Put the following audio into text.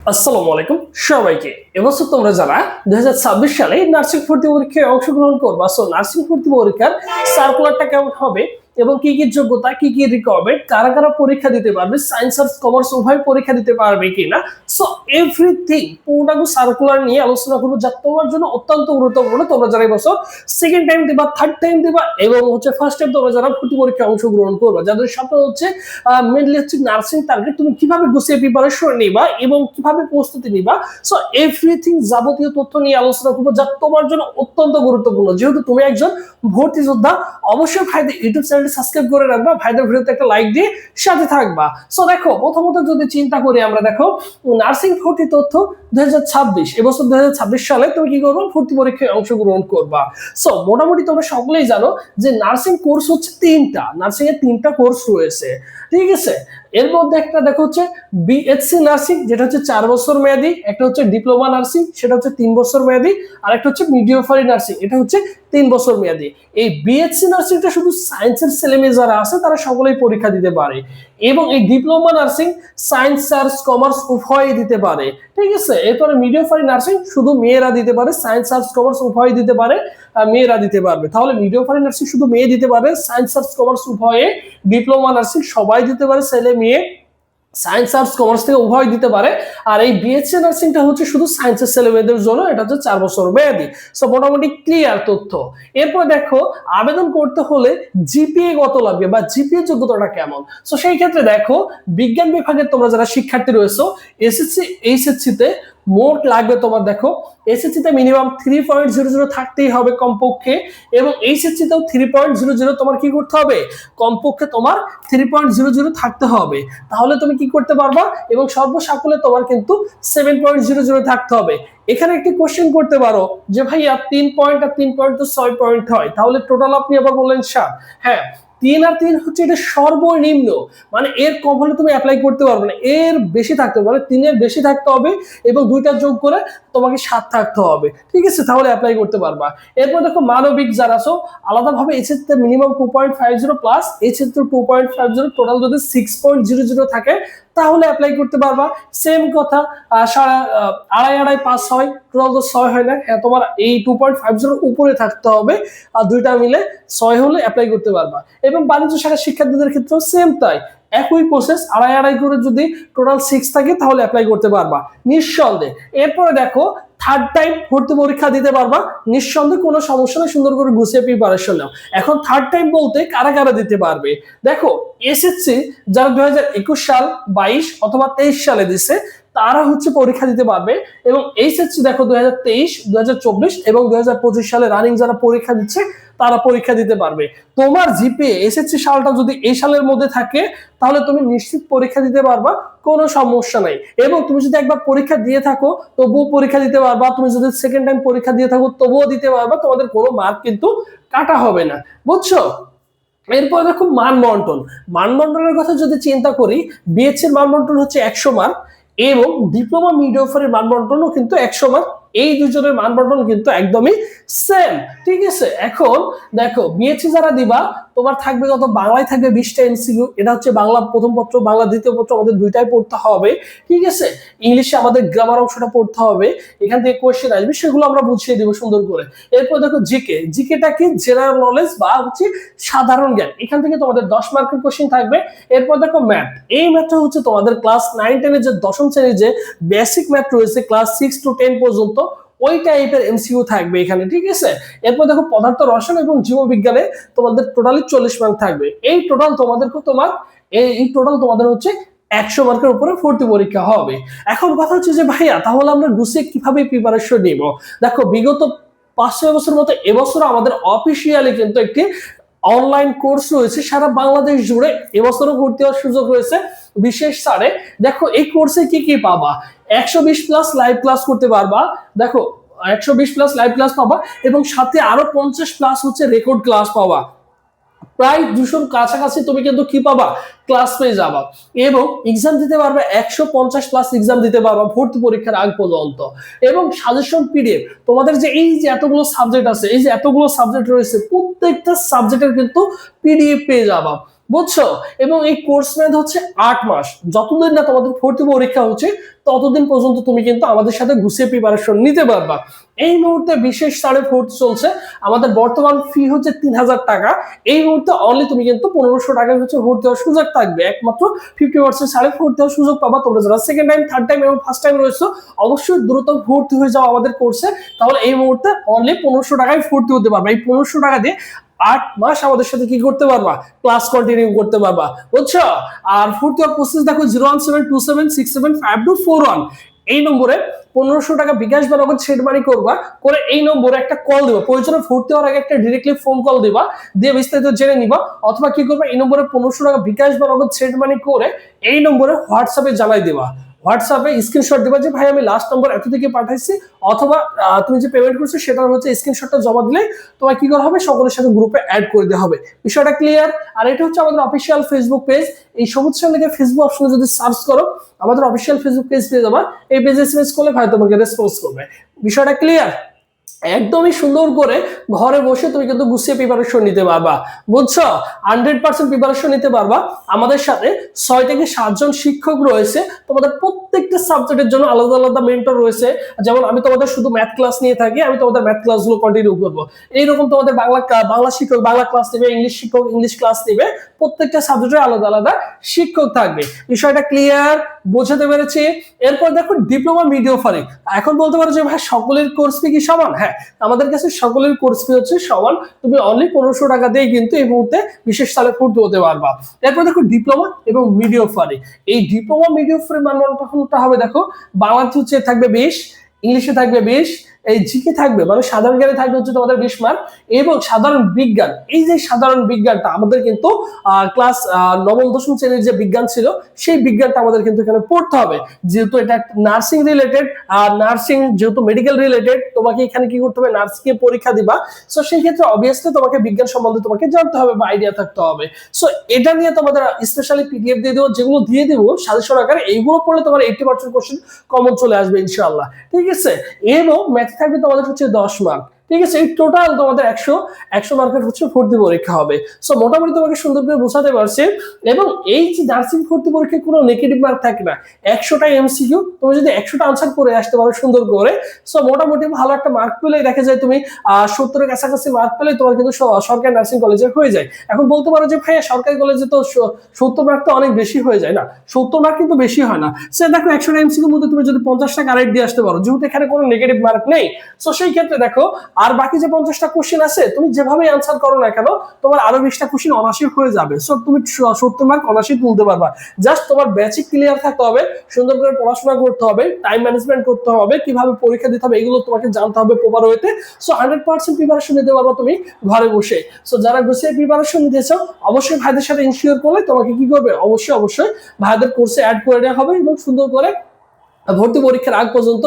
আসসালামু আলাইকুম সবাইকে। এবছর তোমরা যারা দুই হাজার ছাব্বিশ সালে নার্সিং ভর্তি পরীক্ষায় অংশগ্রহণ করবা সো নার্সিং ভর্তি পরীক্ষার সার্কুলারটা কেমন হবে এবং কি কি যোগ্যতা, কি কি রিকোয়ারমেন্ট কারা কারা পরীক্ষা দিতে পারবে সায়েন্স আর কমার্স উভয় পরীক্ষা দিতে পারবে কিনা? সো এভরিথিং পুরোটাকে সার্কুলার নিয়ে আলোচনা করব যা তোমার জন্য অত্যন্ত গুরুত্বপূর্ণ। তোমরা যারা এবছর সেকেন্ড টাইম দিবা থার্ড টাইম দিবা এবং হচ্ছে ফার্স্ট টাইম তোমরা যারা ভর্তি পরীক্ষায় অংশগ্রহণ করবা, যাদের স্বপ্ন হচ্ছে মেনলি হচ্ছে নার্সিং টার্গেট তুমি কীভাবে গুছিয়ে প্রিপারেশন নিবা এবং কীভাবে প্রস্তুতি নিবা? সো এভরিথিং যাবতীয় তথ্য নিয়ে আলোচনা করব যা তোমার জন্য অত্যন্ত গুরুত্বপূর্ণ। যেহেতু তুমি একজন ভর্তি যোদ্ধা, অবশ্যই ভাইদের ইউটিউব চ্যানেলটি সাবস্ক্রাইব করে রাখবা, ভাইদের ভিডিওতে একটা লাইক দিয়ে সাথে থাকবা। সো দেখো, প্রথমত যদি চিন্তা করি আমরা, দেখো নার্সিং ভর্তি তথ্য দু হাজার ছাব্বিশ, এবছর দু হাজার ছাব্বিশ সালে তুমি কি করব? ভর্তি পরীক্ষায় অংশগ্রহণ করবা। সো মোটামুটি তোমরা সকলেই জানো যে নার্সিং কোর্স হচ্ছে তিনটা নার্সিং এর তিনটা কোর্স রয়েছে। ঠিক আছে? এর মধ্যে একটা দেখো হচ্ছে বিএসসি নার্সিং যেটা হচ্ছে চার বছর মেয়াদি, একটা হচ্ছে ডিপ্লোমা নার্সিং সেটা হচ্ছে তিন বছর মেয়াদি, আর একটা হচ্ছে মিডিওফারি নার্সিং এটা হচ্ছে তিন বছর মেয়াদি। এই বিএসসি নার্সিংটা শুধু সায়েন্সের ছেলেমেয়ে যারা আছে, তারা সকলেই পরীক্ষা দিতে পারে। এবং এই diploma nursing science arts commerce উভয়ই দিতে পারে। ঠিক আছে, এরপরে মিডিওফারি নার্সিং, শুধু মেয়েরা দিতে পারে সায়েন্স আর্টস কমার্স উভয় দিতে পারে মেয়েরা দিতে পারবে। তাহলে মিডিওফারি নার্সিং শুধু মেয়ে দিতে পারে সায়েন্স আর্টস কমার্স উভয়ে ডিপ্লোমা নার্সিং সবাই দিতে পারে, ছেলে মেয়ে। সায়েন্স আর্টস কমার্স থেকে উভয় দিতে পারে। আর এই বিএসসি নার্সিংটা হচ্ছে শুধু সায়েন্সের ছেলে মেয়েদের জন্য, এটা হচ্ছে চার বছর মেয়াদি। সো মোটামুটি ক্লিয়ার তথ্য। এরপর দেখো, আবেদন করতে হলে জিপিএ কত লাগবে বা জিপিএ যোগ্যতাটা কেমন? সো সেই ক্ষেত্রে দেখো, বিজ্ঞান বিভাগের তোমরা যারা শিক্ষার্থী রয়েছো এসএসসি এইচএসসি তে মোট লাগবে তোমার দেখো এসএসসি তে minimum three point zero zero থাকতেই হবে কমপক্ষে, এবং এইচএসসি তেও থ্রি পয়েন্ট জিরো জিরো তোমার কি করতে হবে? কমপক্ষে তোমার থ্রি পয়েন্ট জিরো জিরো থাকতে হবে। তাহলে তুমি কি করতে পারবা? এবং সর্বসাকুলে তোমার কিন্তু সেভেন পয়েন্ট জিরো জিরো থাকতে হবে। এখানে একটি কোশ্চেন করতে পারো, যে ভাইয়া তিন পয়েন্ট আর তিন পয়েন্ট তো ছয় পয়েন্ট হয়, তাহলে টোটাল আপনি আবার বললেন সাত। হ্যাঁ তিন আর তিন হচ্ছে এটা সর্বনিম্ন। মানে এর কম হলে তুমি অ্যাপ্লাই করতে পারবে না। এর বেশি থাকতে হবে। মানে তিনের বেশি থাকতে হবে এবং দুইটা যোগ করে তোমাকে সাত থাকতে হবে। ঠিক আছে? তাহলে অ্যাপ্লাই করতে পারবা। এরপর দেখো মানবিক যারা আছো, আলাদাভাবে তে minimum two point five zero plus HS two point five zero total যদি সিক্স পয়েন্ট জিরো জিরো থাকে, তাহলে অ্যাপ্লাই করতে পারবা। সেম কথা সারা আড়াই আড়াই, পাঁচ হয় টোটাল তো ছয় হয় না। হ্যাঁ তোমার এই টু পয়েন্ট ফাইভ জিরোর উপরে থাকতে হবে, আর দুইটা মিলে ছয় হলে অ্যাপ্লাই করতে পারবা। এবং বাণিজ্য শাখার শিক্ষার্থীদের ক্ষেত্রেও সেম তাই। একই প্রসেস আড়াই আড়াই করে যদি টোটাল সিক্স থাকে, তাহলে অ্যাপ্লাই করতে পারবা। নিঃসন্দেহে। এরপরে দেখো থার্ড টাইম ভর্তি পরীক্ষা দিতে পারবা। নিঃসন্দেহে কোনো সমস্যা নেই, সুন্দর করে গুছিয়ে প্রিপারেশন নাও। এখন থার্ড টাইম বলতে কারা কারা দিতে পারবে? দেখো এসএসসি যারা দু হাজার একুশ সাল, বাইশ অথবা তেইশ সালে দিছে তারা হচ্ছে পরীক্ষা দিতে পারবে এবং এইচএসসি দেখো দুই হাজার তেইশ, দুই হাজার চব্বিশ এবং দুই হাজার পঁচিশ সালে রানিং যারা পরীক্ষা দিচ্ছে, তারা পরীক্ষা দিতে পারবে। তোমার জিপিএ এসএসসি সালটা যদি এই সালের মধ্যে থাকে, তাহলে তুমি নিশ্চিত পরীক্ষা দিতে পারবা, কোনো সমস্যা নাই। এবং তুমি যদি একবার পরীক্ষা দিয়ে থাকো, তবুও পরীক্ষা দিতে পারবা। তুমি যদি সেকেন্ড টাইম পরীক্ষা দিয়ে থাকো, তবুও দিতে পারবা। তোমাদের কোনো মার্ক কিন্তু কাটা হবে না। বুঝছ? এরপর দেখো মান বন্টন মান বন্টনের কথা যদি চিন্তা করি বিএসসি এর মান বন্টন হচ্ছে একশো মার্ক এবং ডিপ্লোমা মিডিওফারের মান বন্টনও কিন্তু একশো মার্ক এই দুজনের মান বন্টন কিন্তু একদমই সেম ঠিক আছে? এখন দেখো বিএসসি যারা দিবা, তোমার থাকবে কত? বাংলায় থাকবে বিশটা এমসিকিউ এটা হচ্ছে বাংলা প্রথম পত্র, বাংলা দ্বিতীয় পত্র আমাদের দুইটাই পড়তে হবে। ঠিক আছে? ইংলিশে আমাদের গ্রামার অংশটা পড়তে হবে। এখান থেকে কোয়েশ্চেন আসবে, সেগুলো আমরা বুঝিয়ে দিব সুন্দর করে। এরপর দেখো জিকে জিকেটা কি? জেনারেল নলেজ বা হচ্ছে সাধারণ জ্ঞান। এখান থেকে তোমাদের দশ মার্কের কোশ্চেন থাকবে। এরপর দেখো ম্যাথ এই ম্যাথটা হচ্ছে তোমাদের ক্লাস নাইন টেনের যে দশম শ্রেণির যে বেসিক ম্যাথ রয়েছে ক্লাস সিক্স টু টেন পর্যন্ত ওই টাইপের এমসিইউ থাকবে এখানে, ঠিক আছে? এরপর দেখো পদার্থ রসায়ন এবং জীববিজ্ঞানে তোমাদের টোটালি চল্লিশ মার্ক থাকবে। এই টোটাল তোমাদেরকে তোমার, এই- এই টোটাল তোমাদের হচ্ছে একশো মার্কের উপরে ভর্তি পরীক্ষা হবে। এখন কথা হচ্ছে যে, ভাইয়া, তাহলে আমরা গুছিয়ে কীভাবে প্রিপারেশন নিব? দেখো, বিগত পাঁচ ছয় বছর মতো এবছর আমাদের অফিসিয়ালি কিন্তু একটি অনলাইন কোর্স রয়েছে, সারা বাংলাদেশ জুড়ে এবছরও ভর্তি হওয়ার সুযোগ রয়েছে। বিশেষ সারে দেখো, এই কোর্সে কি কি পাবা? একশো বিশ প্লাস লাইভ ক্লাস করতে পারবা। দেখো একশো বিশ প্লাস লাইভ ক্লাস পাবা এবং সাথে আরও পঞ্চাশ প্লাস হচ্ছে রেকর্ড ক্লাস পাবা। প্রায় দুশোর কাছাকাছি তুমি কিন্তু কি পাবা? ক্লাস পেয়ে যাবা। এবং এক্সাম দিতে পারবে একশো পঞ্চাশ প্লাস এক্সাম দিতে পারবা ভর্তি পরীক্ষার আগ পর্যন্ত। এবং সাজেশন পিডিএফ তোমাদের যে এই যে এতগুলো সাবজেক্ট আছে, এই যে এতগুলো সাবজেক্ট রয়েছে, প্রত্যেকটা সাবজেক্টের কিন্তু পিডিএফ পেয়ে যাবা। বুঝছ? এবং এই কোর্স মেয়াদ হচ্ছে আট মাস। যতদিন না তোমাদের ভর্তি পরীক্ষা হচ্ছে ততদিন পর্যন্ত তুমি কিন্তু আমাদের সাথে গুছিয়ে প্রিপারেশন নিতে পারবা। এই মুহূর্তে বিশেষ সাড়ে ভর্তি চলছে। আমাদের বর্তমান ফি হচ্ছে তিন হাজার টাকা। এই মুহূর্তে অনলি তুমি কিন্তু পনেরোশো টাকায় হচ্ছে ভোট দেওয়ার সুযোগ থাকবে। একমাত্র ফিফটি পার্সেন্ট সাড়ে ভর্তি হওয়ার সুযোগ পাবা। তোমরা যারা সেকেন্ড টাইম থার্ড টাইম এবং ফার্স্ট টাইম রয়েছে, অবশ্যই দ্রুত ভর্তি হয়ে যাও আমাদের কোর্সে তাহলে এই মুহূর্তে অনলি পনেরোশো টাকায় ভর্তি হতে পারবে। এই পনেরোশো টাকা দিয়ে আট মাস আমাদের সাথে কি করতে পারবা? ক্লাস কন্টিনিউ করতে পারবা। বুঝছ? আর ভর্তি প্রসেস দেখো zero one seven two seven six seven five two four one এই নম্বরে পনেরোশো টাকা বিকাশ বা নগদ করবা, করে এই নম্বরে একটা কল দেবা। প্রয়োজনে ফুটতে হওয়ার আগে একটা ডিরেক্টলি ফোন কল দিবা, দিয়ে বিস্তারিত জেনে নিবা। অথবা কি করবা, এই নম্বরে পনেরোশো টাকা বিকাশ বা নগদ করে এই নম্বরে হোয়াটসঅ্যাপে জানাই দিবা। হোয়াটসঅ্যাপে স্ক্রিনশট দেবা যে, ভাই, আমি লাস্ট নম্বর এত থেকে পাঠাইছি, অথবা তুমি যে পেমেন্ট করছ, সেটার হচ্ছে স্ক্রিনশটটা জমা দিলে তোমার কি করা হবে? সকলের সাথে গ্রুপে অ্যাড করে দেওয়া হবে। বিষয়টা ক্লিয়ার আর এটা হচ্ছে আমাদের অফিসিয়াল ফেসবুক পেজ এই সবুজ সঙ্গে ফেসবুক অপশনে যদি সার্চ করো, আমাদের অফিসিয়াল ফেসবুক পেজ দিয়ে যাবা। এই পেজে এসএমএস করলে ভাই তোমাকে রেসপন্স করবে। বিষয়টা ক্লিয়ার একদমই সুন্দর করে ঘরে বসে তুমি কিন্তু গুছিয়ে প্রিপারেশন নিতে পারবা। বুঝছ? হান্ড্রেড পার্সেন্ট প্রিপারেশন নিতে পারবা। আমাদের সাথে ছয় থেকে সাতজন শিক্ষক রয়েছে। তোমাদের প্রত্যেকটা সাবজেক্টের জন্য আলাদা আলাদা মেন্টর রয়েছে। যেমন আমি তোমাদের শুধু ম্যাথ ক্লাস নিয়ে থাকি, আমি তোমাদের ম্যাথ ক্লাসগুলো কন্টিনিউ করব। এইরকম তোমাদের বাংলা বাংলা শিক্ষক, বাংলা ক্লাস নেবে ইংলিশ শিক্ষক ইংলিশ ক্লাস নেবে। প্রত্যেকটা সাবজেক্টের আলাদা আলাদা শিক্ষক থাকবে। বিষয়টা ক্লিয়ার বোঝাতে পেরেছে। এরপর দেখো ডিপ্লোমা মিডিয়া অফারিং এখন বলতে পারো যে, ভাই, সকলের কোর্স কি সমান? হ্যাঁ আমাদের কাছে সকলের কোর্স ফি হচ্ছে সমান। তুমি অনলি পনেরোশো টাকা দিয়ে কিন্তু এই মুহূর্তে বিশেষ সালে ফুট হতে পারবা। এরপর দেখো ডিপ্লোমা এবং মিডিয়া অফারিং এই ডিপ্লোমা মিডিয়া অফারিং মানটা হবে, দেখো, বাংলাতে হচ্ছে থাকবে বেশ, ইংলিশে থাকবে বিশ এই জিকে থাকবে মানে সাধারণ জ্ঞানে থাকবে হচ্ছে তোমাদের বিশ মার্ক এবং সাধারণ বিজ্ঞান। এই যে সাধারণ বিজ্ঞানটা আমাদের কিন্তু ক্লাস নবম, দশম শ্রেণির যে বিজ্ঞান ছিল, সেই বিজ্ঞানটা আমাদের কিন্তু এখানে পড়তে হবে। যেহেতু এটা নার্সিং রিলেটেড আর নার্সিং যেহেতু মেডিকেল রিলেটেড তোমাকে এখানে কি করতে হবে? নার্সিং এর পরীক্ষা দিবা। সো সেই ক্ষেত্রে অবভিয়াসলি তোমাকে বিজ্ঞান সম্বন্ধে তোমাকে জানতে হবে বা আইডিয়া থাকতে হবে। সো এটা নিয়ে তোমাদের স্পেশালি পিডিএফ দিয়ে দেবো, যেগুলো দিয়ে দেবো সাজেশন আকারে, এইগুলো পড়লে তোমার এইটি পার্সেন্ট কোশ্চেন কমন চলে আসবে, ইনশাআল্লাহ। ঠিক আছে? এবং থাকবে তোমাদের হচ্ছে দশ মার্ক ঠিক আছে, এই টোটাল তোমাদের একশো একশো মার্কের হচ্ছে ভর্তি পরীক্ষা হবে। সো মোটামুটি তোমাকে সুন্দর করে বোঝাতে পারছে। এবং এই যে নার্সিং ভর্তি পরীক্ষায় কোনো নেগেটিভ মার্ক থাকে না। একশোটা এমসিকিউ তুমি যদি একশোটা আনসার করে আসতে পারো সুন্দর করে। সো মোটামুটি ভালো একটা মার্ক পেলে দেখা যায় তুমি সত্তরের কাছাকাছি মার্ক পেলে তোমার কিন্তু সরকারি নার্সিং কলেজে হয়ে যায়। এখন বলতে পারো যে, ভাইয়া, সরকারি কলেজে তো সত্তর মার্ক তো অনেক বেশি হয়ে যায় না। সত্তর মার্ক কিন্তু বেশি হয় না। সে দেখো, একশোটা এমসিকিউর মধ্যে তুমি যদি পঞ্চাশটা কারেক্ট দিয়ে আসতে পারো, যেহেতু এখানে কোনো নেগেটিভ মার্ক নেই। সো সেই ক্ষেত্রে দেখো আর বাকি যে পঞ্চাশটা কোশ্চেন আছে, তুমি যেভাবে আনসার করো না কেন, তোমার আরও বিশটা কোশ্চেন অনাশি হয়ে যাবে। সো তুমি সত্তর মার্ক অনাশি তুলতে পারবা। জাস্ট তোমার বেসিক ক্লিয়ার থাকতে হবে, সুন্দর করে পড়াশোনা করতে হবে টাইম ম্যানেজমেন্ট করতে হবে, কীভাবে পরীক্ষা দিতে হবে, এগুলো তোমাকে জানতে হবে প্রপার ওয়েতে সো হান্ড্রেড পার্সেন্ট প্রিপারেশন নিতে পারবা তুমি ঘরে বসে। সো যারা গুছিয়ে প্রিপারেশন নিতেছো অবশ্যই ভাইদের সাথে ইনশিওর করলে তোমাকে কি করবে? অবশ্যই অবশ্যই ভাইদের কোর্সে অ্যাড করে দেওয়া হবে এবং সুন্দর করে ভর্তি পরীক্ষার আগ পর্যন্ত